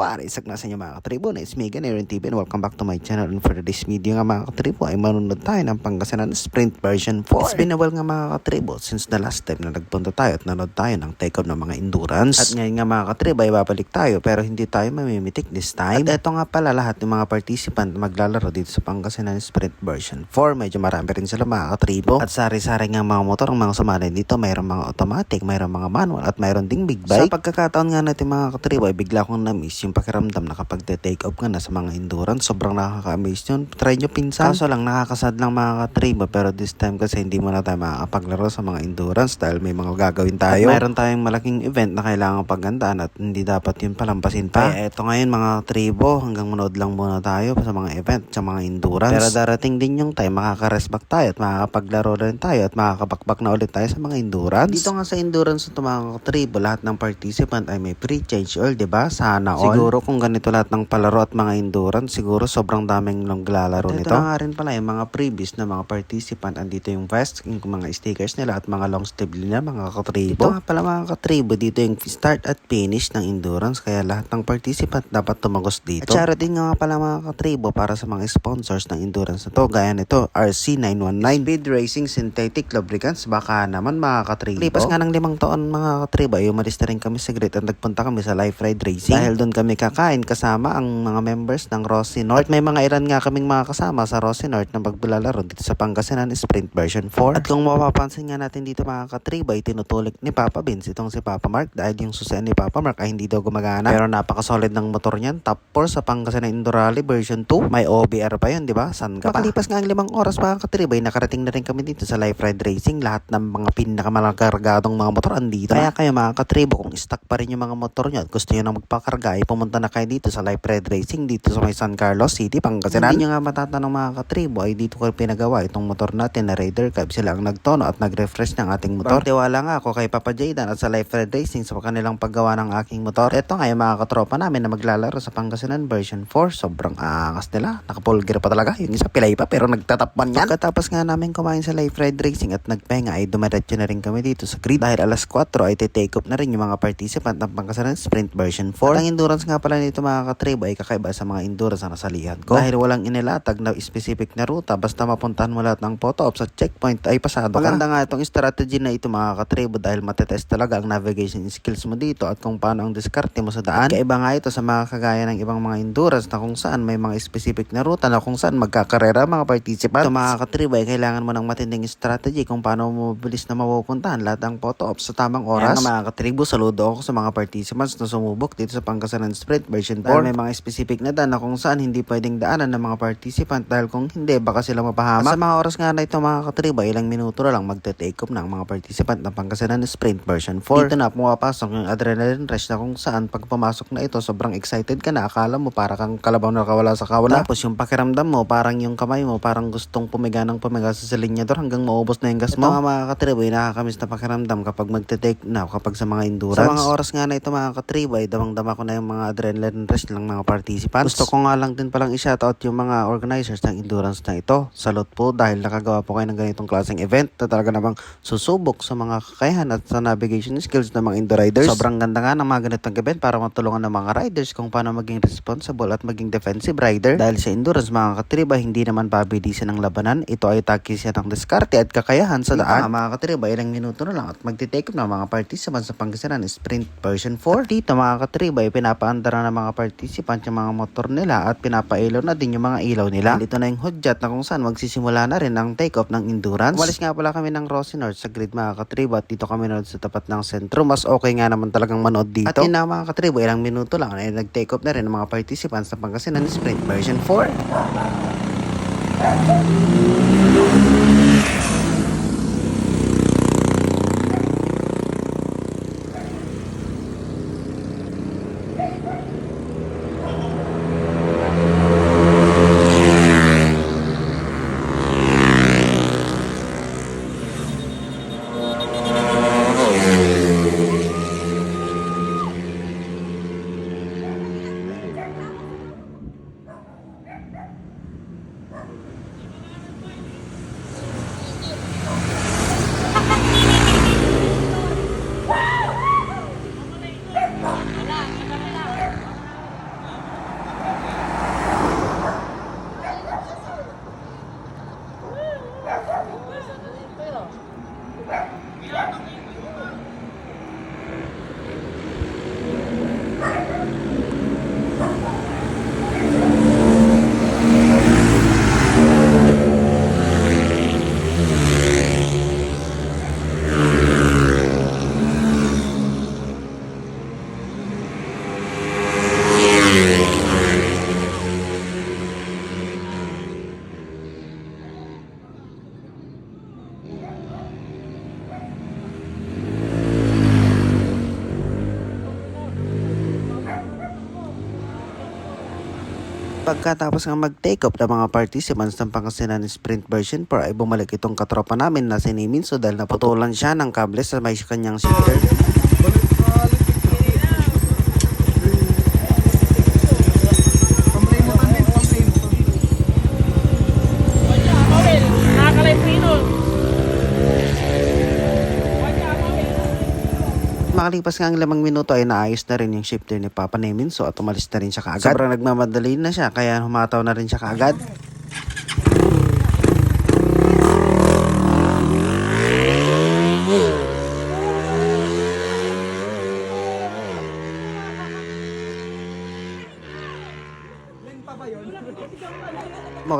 What is up na sa inyo mga katribo? It's me again, Aaron TV and welcome back to my channel. And for this video nga mga katribo ay manunod tayo ng Pangasinan Sprint version 4. It's been a while nga mga katribo since the last time na nagpunta tayo at nanood tayo ng take-off ng mga endurance. At ngayon nga mga katribo ay babalik tayo pero hindi tayo mamimitik this time. At ito nga pala lahat ng mga participant maglalaro dito sa Pangasinan Sprint version 4. Medyo marami rin sila mga katribo. At sari-sari nga mga motor ang mga sumali dito. Mayroong mga automatic, mayroong mga manual at mayroon ding big bike. Sa pagkakataon nga natin mga katribo ay bigla kong na-miss yung pakiramdam na kapag take off nga na sa mga endurance. Sobrang nakaka-amaze yun. Try nyo pinsan. Kaso lang nakakasad lang mga katribo pero this time kasi hindi mo na tayo makakapaglaro sa mga endurance dahil may mga gagawin tayo. At mayroon tayong malaking event na kailangan pagandaan at hindi dapat yun palampasin pa. Kaya eto ngayon mga tribo hanggang manood lang muna tayo sa mga event sa mga endurance. Pero darating din yung time makaka-rest back tayo at makakapaglaro rin tayo at makakapakbak na ulit tayo sa mga endurance. Dito nga sa endurance na mga tribo lahat ng participant ay may pre-change oil, 'di ba? Sana all. Siguro kung ganito lahat ng palaro at mga endurance, siguro sobrang daming naglalaro nito. Ito na nga rin pala yung mga previous na mga participant. Andito yung vest, yung mga stickers nila at mga long sleeve nila, mga katribo. Ito nga pala mga katribo, dito yung start at finish ng endurance. Kaya lahat ng participant dapat tumagos dito. At charity nga pala mga katribo para sa mga sponsors ng endurance na to. Gaya nito, RC919, Speed Racing Synthetic Lubricants. Baka naman mga katribo. Lipas nga ng limang taon mga katribo, ay umalis na rin kami sa grid at nagpunta kami sa Life Ride Racing. Dahil doon kami kakain kasama ang mga members ng Rossi North. At may mga ilan nga kaming mga kasama sa Rossi North na magbulalaro dito sa Pangasinan Sprint version 4. At kung mapapansin nga natin dito mga katribo, ay tinutulik ni Papa Vince itong si Papa Mark dahil yung susian ni Papa Mark ay hindi daw gumagana. Pero napaka-solid ng motor niyan. Top 4 sa Pangasinan Endurali version 2. May OBR pa yun, di ba? San ka pa? Makalipas nga ang limang oras mga katribo, ay nakarating na rin kami dito sa Life Ride Racing. Lahat ng mga pinakamalagargadong mga motor andito. Kaya kayo mga katribo, kung stock pa rin yung mga motor nyo at gusto nyo na magpakarga, ay pumunta na kayo dito sa Life Ride Racing dito sa may San Carlos City, Pangasinan. Hindi nyo nga matatanong mga katribo, ay dito ko pinagawa itong motor natin na Raider Cab. Sila ang nagtono at nag-refresh ng ating motor. Tiwala nga ako kay Papa Jaydan at sa Life Ride Racing sa kanilang paggawa ng aking motor. Ito nga yung mga katropa namin na maglalaro sa Pangasinan version 4. Sobrang angas nila. Nakapolger pa talaga. Yung isa pilay pa pero nagtatapman yan. Pagkatapos nga namin kumain sa Life Ride Racing at nagpahinga ay dumiretso na rin kami dito sa grid. Dahil alas 4 ay take off na rin yung mga participant ng Pangasinan Sprint version 4. At ang endurance nga pala nito mga katribo ay kakaiba sa mga endurance na nasalihan ko. Dahil walang inilatag na specific na ruta basta mapuntahan mo lahat ng photo ops at checkpoint ay pasado ka. Maganda nga itong strategy na ito mga katribo dahil matetest talaga ang navigation skills mo dito at kung paano ang diskarte mo sa daan. Kaiba nga ito sa mga kagaya ng ibang mga endurance na kung saan may mga specific na ruta na kung saan magkakarera mga participant. Ito mga katribo ay kailangan mo ng matinding strategy kung paano mo mabilis na mapupuntahan lahat ng photo ops sa tamang oras. Kaya mga katribo, saludo ako sa mga participants na sumubok dito sa Pangasinan Sprint version 4. Dahil may mga specific na daan na kung saan hindi pwedeng daanan ng mga participant dahil kung hindi baka sila mapahama. At sa mga oras nga na ito mga katribo, ilang minuto na lang magte-take off ng mga participant ng Pangasinan Sprint version 4. Dito na pumapasok yung adrenaline rush na kung saan pag pumasok na ito sobrang excited ka na akala mo para kang kalabaw na nakawala sa kawalan. Tapos yung pakiramdam mo parang yung kamay mo parang gustong pumiga ng pumiga sa silinyador hanggang maubos na yung gas mo. Ito mga katribo ay nakakamiss na pakiramdam kapag magte-take na kapag sa mga endurance. Sa mga oras nga na ito mga katribo ay damang-dama ko na yung mga adrenaline rush ng mga participants. Gusto ko nga lang din palang i-shoutout yung mga organizers ng endurance na ito. Salute po dahil nakagawa po kayo ng ganitong klaseng event na talaga namang susubok sa mga kakayahan at sa navigation skills ng mga Indo riders. Sobrang ganda nga ng mga ganitong event para matulungan ng mga riders kung paano maging responsible at maging defensive rider. Dahil sa endurance mga katriba, hindi naman pabilisan ng labanan. Ito ay takisyan ng diskarte at kakayahan sa daan. Mga, mga katriba, ilang minuto na lang at magtitake na mga participants sa Pangasinan Sprint version 4. At dito mga katriba, ay pinapaandar na ng mga participants yung mga motor nila at pinapailaw na din yung mga ilaw nila. Dito na yung hudyat na kung saan magsisimula na rin ang take off ng endurance. Walis nga pala kami ng Rossi sa grid mga katriba at dito kami nanood sa tapat ng sentro. Mas okay nga naman talagang manood dito. At yun na mga katriba, ilang minuto lang ay nag-take off na rin ang mga participants ng Pangasinan Sprint version 4. Pagkatapos nga mag-take off ng mga participants ng Pangasinan Sprint version 4 ay bumalik itong katropa namin na si Niminso dahil naputulan siya ng kable sa may kanyang shifter. Makalipas nga ang lamang minuto ay naayos na rin yung shifter ni Papa Neminso at umalis na rin siya kaagad. Sobrang nagmamadali na siya kaya humataw na rin siya kaagad.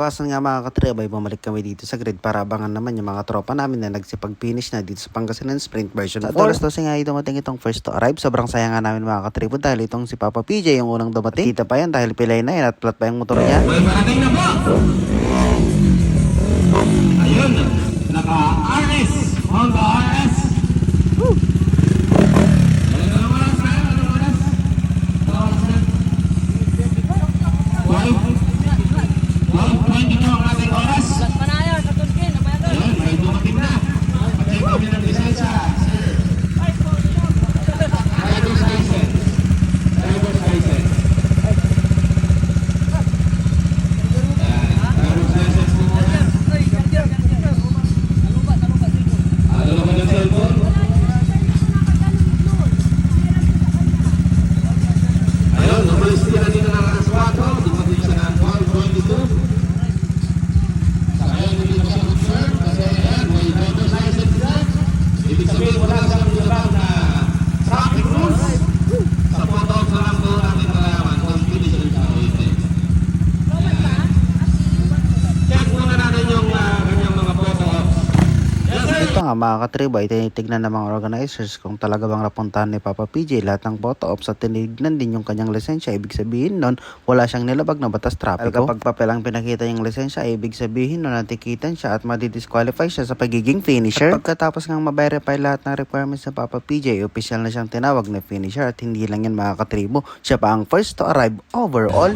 Bukasan nga mga katreba ay bumalik kami dito sa grid para abangan naman yung mga tropa namin na nagsipag-finish na dito sa Pangasinan Sprint version 4. At oras 12 nga ay dumating itong first to arrive. Sobrang saya nga namin mga katribo dahil itong si Papa PJ yung unang dumating. Kita pa yan dahil pilay na yan at flat pa yung motor niya. Na po! Ayun, naka-RS, Honda RS. Woo! Anong oras na? Anong oras? Anong oras na? 12? 12.22 ang ating oras. Panaya, katulkin, nabayagan. Ayun, may dumating na. Patay kami ng lisensya. Driver's license. Driver's license. Ayan, driver's license po muna. Ano naman yung cellphone? Ayun, umalis din na dito ng alas 4. Dumating siya ng 12.22. Sa ngayon, hindi na siya concerned kasi ayan, may driver's license na. Ibig sabihin, wala siyang nilabang na traffic rules. Sa photo sa lang po natin malaman kung finish rin siya o hindi. Ayan. Check muna natin yung ah, kanyang mga photo ops. Yes, sir. Ito nga mga katribo ay tinitignan ng mga organizers kung talaga bang napuntahan ni Papa PJ lahat ng photo ops at tinignan din yung kanyang lisensya. Ibig sabihin nun, wala siyang nilabag na batas trapiko. Dahil kapag papel ang pinakita yung lisensya, ibig sabihin nun natikitan siya at madidisqualify siya sa pagiging finisher. At pagkatapos ngang ma-verify lahat ng requirements ng Papa PJ, official na siyang tinawag na finisher at hindi lang yan mga katribo. Siya pa ang first to arrive overall.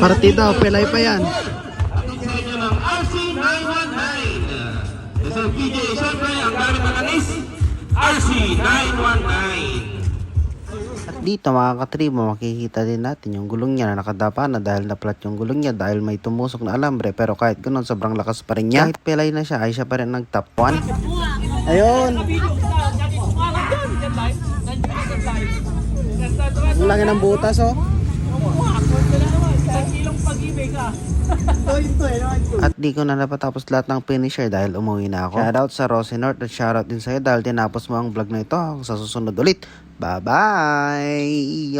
Partido, pilay pa yan. Ating sa inyo ng RC919. Sir PJ, syempre, ang gamit na kanis, RC919. At dito mga katribo, makikita din natin yung gulong niya na nakadapa na dahil na-flat yung gulong niya dahil may tumusok na alambre pero kahit ganun sobrang lakas pa rin niya. Kahit pilay na siya ay siya pa rin nag top 1. Ayun! Ang ng butas oh. At di ko na napatapos lahat ng finisher dahil umuwi na ako. Shoutout sa Rosie North at shoutout din sa'yo dahil tinapos mo ang vlog na ito. Sa susunod ulit. Bye-bye!